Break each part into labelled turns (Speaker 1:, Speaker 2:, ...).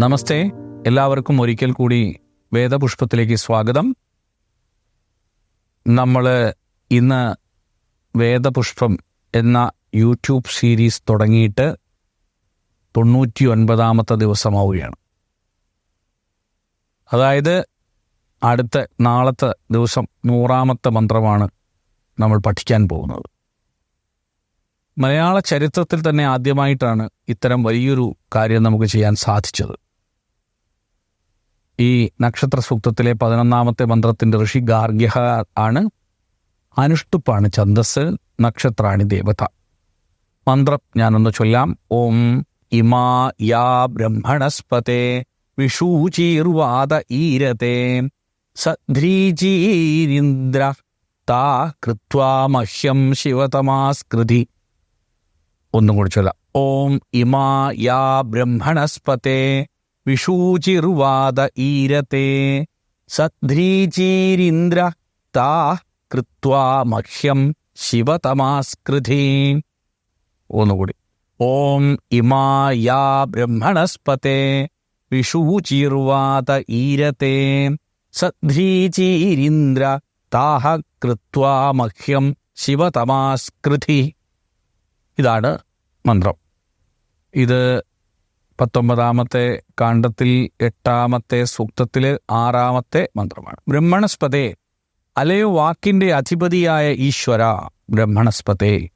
Speaker 1: നമസ്തേ. എല്ലാവർക്കും ഒരിക്കൽ കൂടി വേദപുഷ്പത്തിലേക്ക് സ്വാഗതം. നമ്മൾ ഇന്ന് വേദപുഷ്പം എന്ന യൂട്യൂബ് സീരീസ് തുടങ്ങിയിട്ട് തൊണ്ണൂറ്റി ഒൻപതാമത്തെ ദിവസമാവുകയാണ്. അതായത് അടുത്ത നാളത്തെ ദിവസം നൂറാമത്തെ മന്ത്രമാണ് നമ്മൾ പഠിക്കാൻ പോകുന്നത്. മലയാള ചരിത്രത്തിൽ തന്നെ ആദ്യമായിട്ടാണ് ഇത്തരം വലിയൊരു കാര്യം നമുക്ക് ചെയ്യാൻ സാധിച്ചത്. ഈ നക്ഷത്ര സൂക്തത്തിലെ പതിനൊന്നാമത്തെ മന്ത്രത്തിന്റെ ഋഷി ഗാർഗ്യഹ ആണ്. അനുഷ്ടുപ്പാണ് ഛന്ദസ് നക്ഷത്രാണി ദേവത. മന്ത്രം ഞാനൊന്ന് ചൊല്ലാം. ഓം ഇമാ യാ ബ്രഹ്മണസ്പതേ വിഷൂചീർവാദ ഈരത്തെ സധ്രീചീരിന്ദ്ര താ കൃത്വാ മഹ്യം ശിവതമാസ്കൃതി ഒന്നും കൂടി ചൊല്ലാം. ഓം ഇമാ യാ ബ്രഹ്മണസ്പതേ വിഷൂചിർവാദ ഈരത്തെ സധ്രീചീരിന്ദ്ര താ കൃത്വാ മഹ്യം ശിവതമാസ്കൃതി. ഒന്നുകൂടി. ഓം ഇമായാ ബ്രഹ്മണസ്പത്തെ ബ്രഹ്മണസ്പതേ വിഷൂചിർവാദ ഈരത്തെ സധ്രീചീരിന്ദ്ര താഹ കൃത്വാ മഹ്യം ശിവതമാസ്കൃതി. ഇതാണ് മന്ത്രം. ഇത് പത്തൊമ്പതാമത്തെ കാണ്ഡത്തിൽ എട്ടാമത്തെ സൂക്തത്തിലെ ആറാമത്തെ മന്ത്രമാണ്. ബ്രഹ്മണസ്പതേ അലയോ വാക്കിന്റെ അധിപതിയായ ഈശ്വര ബ്രഹ്മണസ്പതേ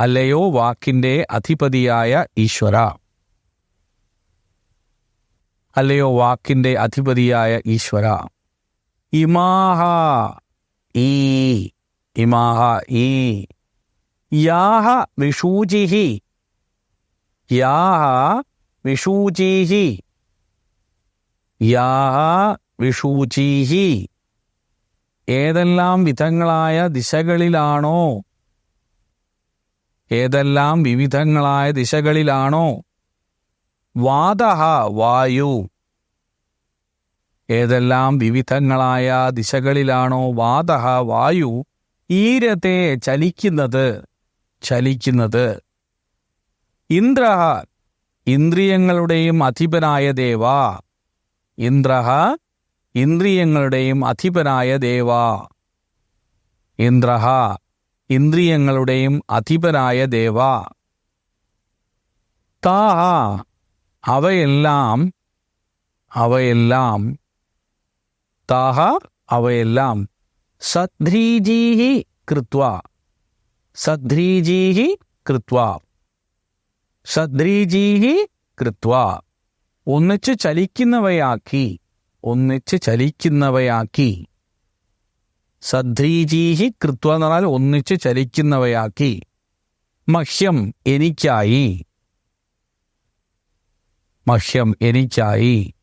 Speaker 1: അല്ലയോ വാക്കിന്റെ അധിപതിയായ ഈശ്വര അല്ലയോ വാക്കിന്റെ അധിപതിയായ ഈശ്വര. ഇമാഹ ഈ ഇമാഹ ഈ യാഹ വിഷൂചിഹി യാഹ വിഷൂചീഹി. യാഹ വിഷൂചീഹി. ഏതെല്ലാം വിധങ്ങളായ ദിശകളിലാണോ? ഏതെല്ലാം വിവിധങ്ങളായ ദിശകളിലാണോ? വാദഹ വായു. ഏതെല്ലാം വിവിധങ്ങളായ ദിശകളിലാണോ വാദഹ വായു? ഈരത്തെ ചലിക്കുന്നത് ചലിക്കുന്നത്. ഇന്ദ്ര ഇന്ദ്രിയങ്ങളുടെയും അധിപനായ ദേവ. ഇന്ദ്രഹ ഇന്ദ്രിയങ്ങളുടെയും അധിപനായ ദേവ. ഇന്ദ്രഹ ഇന്ദ്രിയങ്ങളുടെയും അധിപനായ ദേവ. താ അവയെല്ലാം അവയെല്ലാം താഹ അവയെല്ലാം സധ്രീജീഹി കൃത്വ. സധ്രീജീഹി കൃത്വ. സദ്രീജീഹി കൃത്വ. ഒന്നിച്ച് ചലിക്കുന്നവയാക്കി ഒന്നിച്ച് ചലിക്കുന്നവയാക്കി. സദ്രീജീഹി കൃത്വ എന്ന് പറഞ്ഞാൽ ഒന്നിച്ച് ചലിക്കുന്നവയാക്കി. മഹ്യം എനിക്കായി. മഹ്യം എനിക്കായി.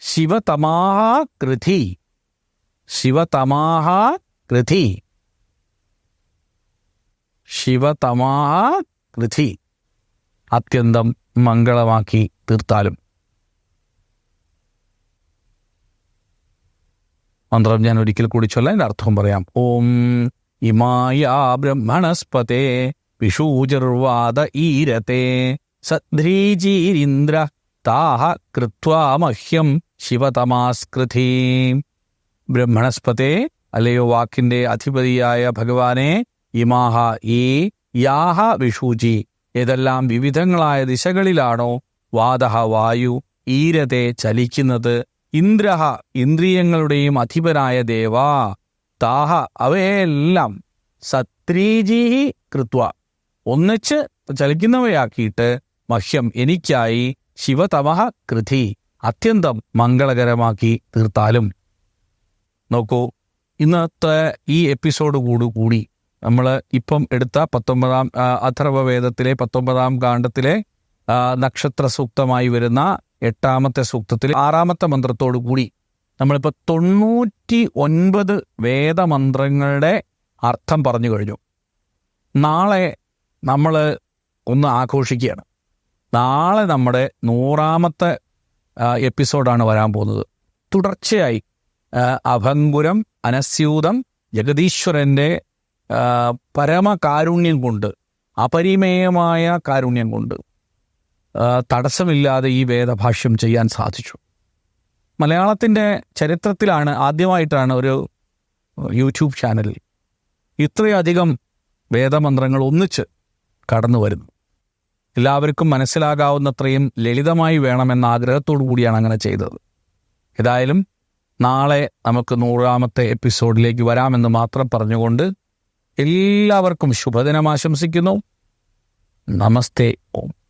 Speaker 1: ശിവതമാഹ കൃതി. ശിവതമാഹ കൃതി. ശിവതമാഹ കൃതി. അത്യന്തം മംഗളമാക്കി തീർത്താലും. മന്ത്രം ഞാൻ ഒരിക്കൽ കൂടി ചൊല്ലാൻ അർത്ഥവും പറയാം. ഓം ഇമായ ബ്രഹ്മണസ്പതേ വിഷൂചർവാദ ഈരത്തെ സദ്രീജീരിന്ദ്ര താഹ കൃത്വാ മഹ്യം ശിവതമാസ്കൃതി. ബ്രഹ്മണസ്പതേ അല്ലയോ വാക്കിന്റെ അധിപതിയായ ഭഗവാനെ ഇമാഹ ഈ യാഹ വിഷൂചി ഏതെല്ലാം വിവിധങ്ങളായ ദിശകളിലാണോ വാദഹ വായു ഈരതെ ചലിക്കുന്നത്. ഇന്ദ്രഹ ഇന്ദ്രിയങ്ങളുടെയും അധിപനായ ദേവാ. താഹ അവയെല്ലാം സത്രീജീഹി കൃത്വ. ഒന്നിച്ച് ചലിക്കുന്നവയാക്കിയിട്ട് മഹ്യം എനിക്കായി ശിവതമഹ കൃതി. അത്യന്തം മംഗളകരമാക്കി തീർത്താലും. നോക്കൂ ഇന്നത്തെ ഈ എപ്പിസോഡ് കൂടി നമ്മൾ ഇപ്പം എടുത്ത പത്തൊമ്പതാം അഥർവവേദത്തിലെ പത്തൊമ്പതാം കാണ്ഡത്തിലെ നക്ഷത്ര സൂക്തമായി വരുന്ന എട്ടാമത്തെ സൂക്തത്തിൽ ആറാമത്തെ മന്ത്രത്തോടു കൂടി നമ്മളിപ്പോൾ തൊണ്ണൂറ്റി ഒൻപത് വേദമന്ത്രങ്ങളുടെ അർത്ഥം പറഞ്ഞു കഴിഞ്ഞു. നാളെ നമ്മൾ ഒന്ന് ആഘോഷിക്കുകയാണ്. നാളെ നമ്മുടെ നൂറാമത്തെ എപ്പിസോഡാണ് വരാൻ പോകുന്നത്. തുടർച്ചയായി അഭങ്കുരം അനസ്യൂതം ജഗദീശ്വരന്റെ പരമകാരുണ്യം കൊണ്ട് അപരിമേയമായ കാരുണ്യം കൊണ്ട് തടസ്സമില്ലാതെ ഈ വേദഭാഷ്യം ചെയ്യാൻ സാധിച്ചു. മലയാളത്തിന്റെ ചരിത്രത്തിലാണ് ആദ്യമായിട്ടാണ് ഒരു യൂട്യൂബ് ചാനലിൽ ഇത്രയധികം വേദമന്ത്രങ്ങൾ ഒന്നിച്ച് കടന്നു വരുന്നു എല്ലാവർക്കും മനസ്സിലാകാവുന്നത്രയും ലളിതമായി വേണമെന്ന ആഗ്രഹത്തോടു കൂടിയാണ് അങ്ങനെ ചെയ്തത്. ഏതായാലും നാളെ നമുക്ക് നൂറാമത്തെ എപ്പിസോഡിലേക്ക് വരാമെന്ന് മാത്രം പറഞ്ഞുകൊണ്ട് എല്ലാവർക്കും ശുഭദിനം ആശംസിക്കുന്നു. നമസ്തേ. ഓം.